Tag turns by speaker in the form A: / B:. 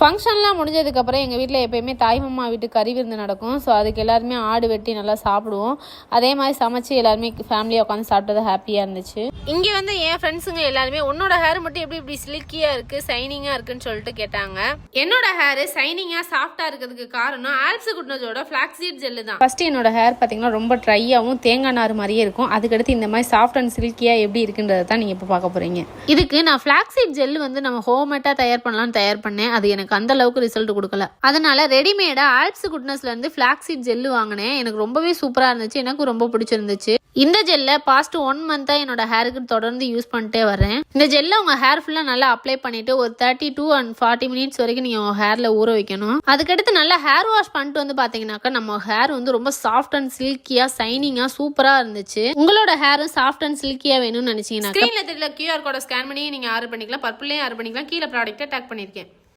A: ஃபங்க்ஷன்லாம் முடிஞ்சதுக்கப்புறம் எங்கள் வீட்டில் எப்போயுமே தாய்மாமா வீட்டு கறி விருந்து நடக்கும். ஸோ அதுக்கு எல்லாருமே ஆடு வெட்டி நல்லா சாப்பிடுவோம். அதே மாதிரி சமைச்சு எல்லாருமே ஃபேமிலியாக உட்காந்து சாப்பிட்டது ஹாப்பியாக இருந்துச்சு. இங்கே வந்து என் ஃப்ரெண்ட்ஸுங்க எல்லாருமே உன்னோட ஹேர் மட்டும் எப்படி இப்படி சில்கியாக இருக்குது சைனிங்காக இருக்குன்னு சொல்லிட்டு கேட்டாங்க. என்னோட ஹேர் சைனிங்காக சாஃப்டாக இருக்கிறதுக்கு காரணம் ஆல்ப்ஸ் குட்னஸோட ஃப்ளாக்ஸீட் ஜெல்லு தான். ஃபஸ்ட்டு என்னோட ஹேர் பார்த்தீங்கன்னா ரொம்ப ட்ரையாகவும் தேங்காய் நார் மாதிரியே இருக்கும். அதுக்கடுத்து இந்த மாதிரி சாஃப்ட் அண்ட் சில்கியாக எப்படி இருக்குன்றதை தான் நீங்கள் இப்போ பார்க்க போகிறீங்க இதுக்கு நான் ஃப்ளாக்ஸீட் ஜெல் வந்து நம்ம ஹோம்மேட்டாக தயார் பண்ணலான்னு தயார் பண்ணேன். அது எனக்கு அந்த அளவுக்கு ரிசல்ட் கொடுக்கல. அதனால ரெடிமேட ஆல்ப்ஸ் குட்னஸ்ல இருந்து ஃப்ளாக்ஸீட் ஜெல்லு வாங்கினேன். எனக்கு ரொம்பவே சூப்பராக இருந்துச்சு. எனக்கு ரொம்ப பிடிச்சிருந்துச்சு. இந்த ஜெல்லை பாஸ்ட் ஒன் மந்த்தாக என்னோட ஹேருக்கு தொடர்ந்து யூஸ் பண்ணிட்டே வரேன் இந்த ஜெல்லை உங்க ஹேர் ஃபுல்லாக நல்லா அப்ளை பண்ணிட்டு ஒரு thirty to and forty minutes வரைக்கும் நீங்கள் உங்கள் ஹேரில் ஊற வைக்கணும். அதுக்கடுத்து நல்லா ஹேர் வாஷ் பண்ணிட்டு வந்து பார்த்தீங்கன்னாக்கா நம்ம ஹேர் வந்து ரொம்ப சாஃப்ட் அண்ட் சில்கியா சைனிங்காக சூப்பராக இருந்துச்சு. உங்களோட ஹேரும் சாஃப்ட் அண்ட் சில்கியாக வேணும்னு நினைச்சீங்கன்னா ஸ்கிரீன்ல தெரியல கியூஆர் கோடை ஸ்கேன் பண்ணி நீங்கள் ஆர்டர் பண்ணிக்கலாம். பர்பிளையும் ஆர்டர் பண்ணிக்கலாம். கீழே ப்ராடக்ட்டை டேக் பண்ணியிருக்கேன்